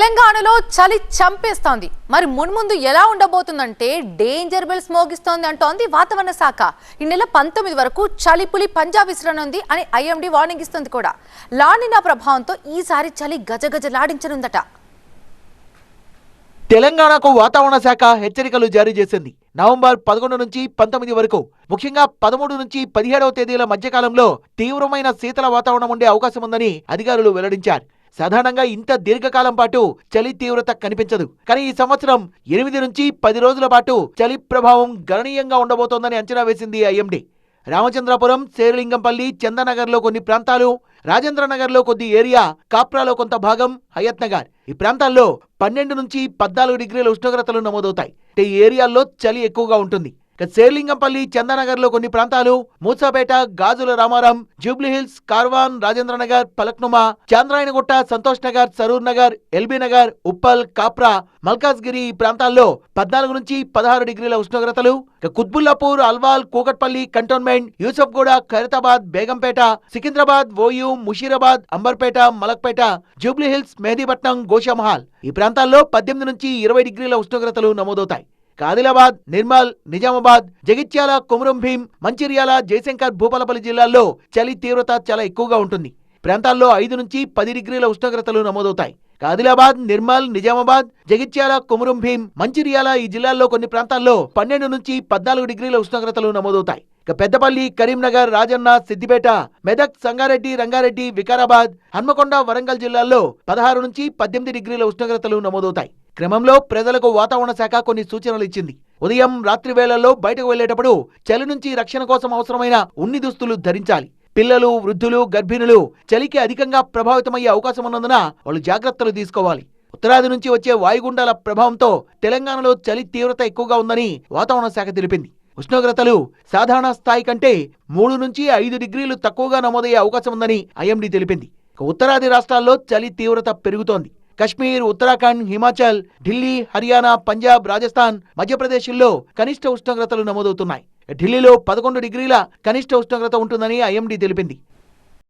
తెలంగాణలో చలి చంపేస్తోంది. మరి మున్ముందు ఎలా ఉండబోతుందంటే డేంజర్ బెల్స్ మోగిస్తోంది అంటోంది వాతావరణ శాఖ. ఈ నెల పంతొమ్మిది వరకు చలి పులి పంజాబ్ విసరనుంది అని ఐఎండీ వార్నింగ్ ఇస్తుంది కూడా. లానినా ప్రభావంతో ఈసారి చలి గజగజలాడించనుందట. తెలంగాణకు వాతావరణ శాఖ హెచ్చరికలు జారీ చేసింది. నవంబర్ పదకొండు నుంచి పంతొమ్మిది వరకు ముఖ్యంగా పదమూడు నుంచి పదిహేడవ తేదీల మధ్యకాలంలో తీవ్రమైన శీతల వాతావరణం ఉండే అవకాశం ఉందని అధికారులు వెల్లడించారు. సాధారణంగా ఇంత దీర్ఘకాలం పాటు చలి తీవ్రత కనిపించదు. కానీ ఈ సంవత్సరం ఎనిమిది నుంచి పది రోజుల పాటు చలి ప్రభావం గణనీయంగా ఉండబోతోందని అంచనా వేసింది ఐఎండీ. రామచంద్రపురం శేరలింగంపల్లి చందనగర్లో కొన్ని ప్రాంతాలు రాజేంద్రనగర్లో కొద్ది ఏరియా కాప్రాలో కొంత భాగం హయత్ నగర్. ఈ ప్రాంతాల్లో పన్నెండు నుంచి పద్నాలుగు డిగ్రీల ఉష్ణోగ్రతలు నమోదవుతాయి. ఈ ఏరియాల్లో చలి ఎక్కువగా ఉంటుంది. శేర్లింగంపల్లి చందానగర్లో కొన్ని ప్రాంతాలు మూసాపేట గాజుల రామారం జూబ్లీహిల్స్ కార్వాన్ రాజేంద్రనగర్ పలక్నుమా చాంద్రాయనగుట్ట సంతోష్ నగర్ సరూర్ నగర్ ఎల్బీ నగర్ ఉప్పల్ కాప్రా మల్కాజ్గిరి ఈ ప్రాంతాల్లో పద్నాలుగు నుంచి పదహారు డిగ్రీల ఉష్ణోగ్రతలు. కుత్బుల్లాపూర్ అల్వాల్ కూకట్పల్లి కంటోన్మెంట్ యూసఫ్గూడ ఖైరతాబాద్ బేగంపేట సికింద్రాబాద్ ఓయూ ముషీరాబాద్ అంబర్పేట మలక్పేట జూబ్లీహిల్స్ మెహదీపట్నం గోషామహల్ ఈ ప్రాంతాల్లో పద్దెనిమిది నుంచి ఇరవై డిగ్రీల ఉష్ణోగ్రతలు నమోదవుతాయి. ఆదిలాబాద్ నిర్మల్ నిజామాబాద్ జగిత్యాల కొమురం భీం మంచిర్యాల జయశంకర్ భూపాలపల్లి జిల్లాల్లో చలి తీవ్రత చాలా ఎక్కువగా ఉంటుంది. ప్రాంతాల్లో ఐదు నుంచి పది డిగ్రీల ఉష్ణోగ్రతలు నమోదవుతాయి. ఆదిలాబాద్ నిర్మల్ నిజామాబాద్ జగిత్యాల కొమురం భీం మంచిర్యాల ఈ జిల్లాల్లో కొన్ని ప్రాంతాల్లో పన్నెండు నుంచి పద్నాలుగు డిగ్రీల ఉష్ణోగ్రతలు నమోదవుతాయి. ఇక పెద్దపల్లి కరీంనగర్ రాజన్న సిద్దిపేట మెదక్ సంగారెడ్డి రంగారెడ్డి వికారాబాద్ హన్మకొండ వరంగల్ జిల్లాల్లో పదహారు నుంచి పద్దెనిమిది డిగ్రీల ఉష్ణోగ్రతలు నమోదవుతాయి. క్రమంలో ప్రజలకు వాతావరణ శాఖ కొన్ని సూచనలు ఇచ్చింది. ఉదయం రాత్రి వేళల్లో బయటకు వెళ్ళేటప్పుడు చలి నుంచి రక్షణ కోసం అవసరమైన ఉన్ని దుస్తులు ధరించాలి. పిల్లలు వృద్ధులు గర్భిణులు చలికి అధికంగా ప్రభావితమయ్యే అవకాశం ఉన్నందున వాళ్ళు జాగ్రత్తలు తీసుకోవాలి. ఉత్తరాది నుంచి వచ్చే వాయుగుండాల ప్రభావంతో తెలంగాణలో చలి తీవ్రత ఎక్కువగా ఉందని వాతావరణ శాఖ తెలిపింది. ఉష్ణోగ్రతలు సాధారణ స్థాయి కంటే మూడు నుంచి ఐదు డిగ్రీలు తక్కువగా నమోదయ్యే అవకాశం ఉందని ఐఎండీ తెలిపింది. ఉత్తరాది రాష్ట్రాల్లో చలి తీవ్రత పెరుగుతోంది. కశ్మీర్ ఉత్తరాఖండ్ హిమాచల్ ఢిల్లీ హర్యానా పంజాబ్ రాజస్థాన్ మధ్యప్రదేశ్లో కనిష్ట ఉష్ణోగ్రతలు నమోదవుతున్నాయి. ఢిల్లీలో పదకొండు డిగ్రీల కనిష్ట ఉష్ణోగ్రత ఉంటుందని ఐఎండీ తెలిపింది.